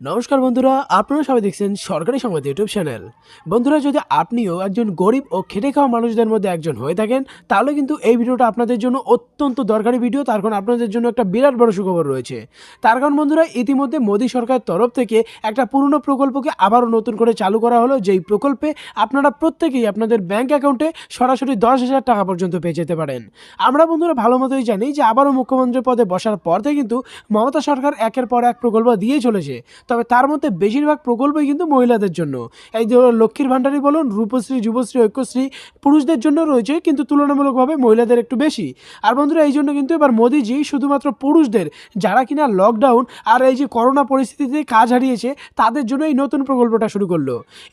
নমস্কার বন্ধুরা, আপনারা সবাই দেখছেন সরকারি সংবাদ ইউটিউব চ্যানেল। বন্ধুরা, যদি আপনিও একজন গরিব ও খেটে খাওয়া মানুষদের মধ্যে একজন হয়ে থাকেন, তাহলে কিন্তু এই ভিডিওটা আপনাদের জন্য অত্যন্ত দরকারি ভিডিও। তার কারণ আপনাদের জন্য একটা বিরাট বড় সুখবর রয়েছে। তার কারণ বন্ধুরা, ইতিমধ্যে মোদী সরকারের তরফ থেকে একটা পুরনো প্রকল্পকে আবারও নতুন করে চালু করা হলো। যেই প্রকল্পে আপনারা প্রত্যেকেই আপনাদের ব্যাংক অ্যাকাউন্টে সরাসরি দশ হাজার টাকা পর্যন্ত পেয়ে যেতে পারেন। আমরা বন্ধুরা ভালো মতোই জানি যে আবারও মুখ্যমন্ত্রী পদে বসার পর থেকে কিন্তু মমতা সরকার একের পর এক প্রকল্প দিয়ে চলেছে। তবে তার মধ্যে বেশিরভাগ প্রকল্পই কিন্তু মহিলাদের জন্য। এই যে লক্ষ্মীর ভাণ্ডারই বলুন, রূপশ্রী, যুবশ্রী, ঐক্যশ্রী, পুরুষদের জন্য রয়েছে কিন্তু তুলনামূলকভাবে মহিলাদের একটু বেশি। আর বন্ধুরা, এই জন্য কিন্তু এবার মোদিজি শুধুমাত্র পুরুষদের, যারা কিনা লকডাউন আর এই যে করোনা পরিস্থিতিতে কাজ হারিয়েছে, তাদের জন্য এই নতুন প্রকল্পটা শুরু করল।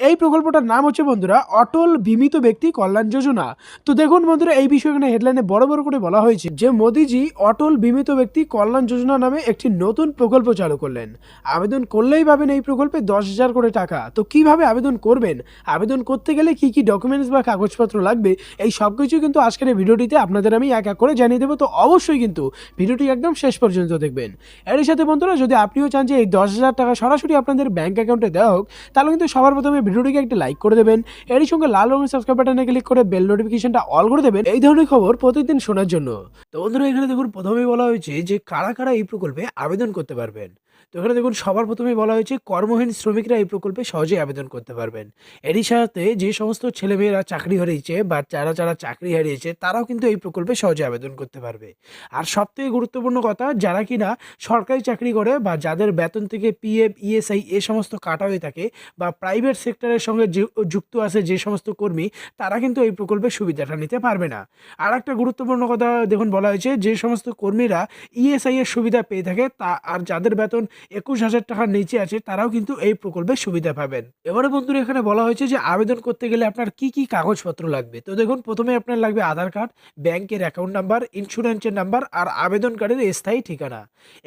এই প্রকল্পটার নাম হচ্ছে বন্ধুরা, অটল বিমিত ব্যক্তি কল্যাণ যোজনা। তো দেখুন বন্ধুরা, এই বিষয়ে এখানে হেডলাইনে বড় বড় করে বলা হয়েছে যে মোদিজি অটল বিমিত ব্যক্তি কল্যাণ যোজনা নামে একটি নতুন প্রকল্প চালু করলেন। আবেদন করলেই পাবেন এই প্রকল্পে দশ হাজার করে টাকা। তো কীভাবে আবেদন করবেন? আবেদন করতে গেলে কি কি ডকুমেন্টস বা কাগজপত্র লাগবে? এই সব কিছু কিন্তু আজকের এই ভিডিওটিতে আপনাদের আমি এক এক করে জানিয়ে দেবো। তো অবশ্যই কিন্তু ভিডিওটি একদম শেষ পর্যন্ত দেখবেন। এর সাথে বন্ধুরা, যদি আপনিও চান যে এই দশ হাজার টাকা সরাসরি আপনাদের ব্যাঙ্ক অ্যাকাউন্টে দেওয়া হোক, তাহলে কিন্তু সবার প্রথমে ভিডিওটিকে একটা লাইক করে দেবেন। এরই সঙ্গে লাল রঙের সাবস্ক্রাইব বাটনে ক্লিক করে বেল নোটিফিকেশনটা অল করে দেবেন। এই ধরনের খবর প্রতিদিন শোনার জন্য। তো বন্ধুরা, এখানে দেখুন, প্রথমেই বলা হয়েছে যে কারা কারা এই প্রকল্পে আবেদন করতে পারবেন। তো এখানে দেখুন, সবার প্রথমে বলা হয়েছে কর্মহীন শ্রমিকরা এই প্রকল্পে সহজেই আবেদন করতে পারবেন। এরই সাথে যে সমস্ত ছেলেমেয়েরা চাকরি হারিয়েছে বা যারা যারা চাকরি হারিয়েছে, তারাও কিন্তু এই প্রকল্পে সহজে আবেদন করতে পারবে। আর সবথেকে গুরুত্বপূর্ণ কথা, যারা কিনা সরকারি চাকরি করে বা যাদের বেতন থেকে পিএফ ইএসআই এ সমস্ত কাটা হয়ে থাকে বা প্রাইভেট সেক্টরের সঙ্গে যুক্ত আছে যে সমস্ত কর্মী, তারা কিন্তু এই প্রকল্পের সুবিধাটা নিতে পারবে না। আর একটা গুরুত্বপূর্ণ কথা দেখুন বলা হয়েছে, যে সমস্ত কর্মীরা ইএসআই এর সুবিধা পেয়ে থাকে, তা, আর যাদের বেতন একুশ হাজার টাকার নিচে আছে, তারাও কিন্তু এই প্রকল্পের সুবিধা পাবেন। এবারে বন্ধুরা, এখানে বলা হয়েছে যে আবেদন করতে গেলে আপনার কি কি কাগজপত্র লাগবে? তো দেখুন, প্রথমে আপনার লাগবে আধার কার্ড, ব্যাংকের অ্যাকাউন্ট নাম্বার ইন্স্যুরেন্সের নাম্বার আর আবেদনকারীর স্থায়ী ঠিকানা।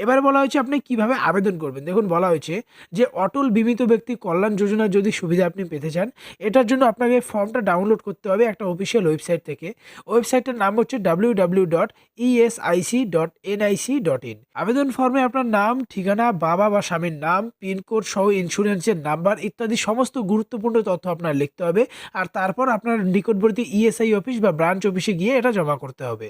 এবারে বলা হয়েছে আপনি কীভাবে আবেদন করবেন? দেখুন, বলা হয়েছে যে অটল বিমিত ব্যক্তি কল্যাণ যোজনার যদি সুবিধা আপনি পেতে চান, এটার জন্য আপনাকে ফর্মটা ডাউনলোড করতে হবে একটা অফিসিয়াল ওয়েবসাইট থেকে। ওয়েবসাইটের নাম হচ্ছে W W dot ESIC dot NIC dot in আবেদন ফর্মে আপনার নাম, ঠিকানা বাবা বা স্বামীর নাম পিনকোড সহ ইন্স্যুরেন্সের নাম্বার ইত্যাদি সমস্ত গুরুত্বপূর্ণ তথ্য আপনার লিখতে হবে। আর তারপর আপনার নিকটবর্তী ইএসআই অফিস বা ব্রাঞ্চ অফিসে গিয়ে এটা জমা করতে হবে।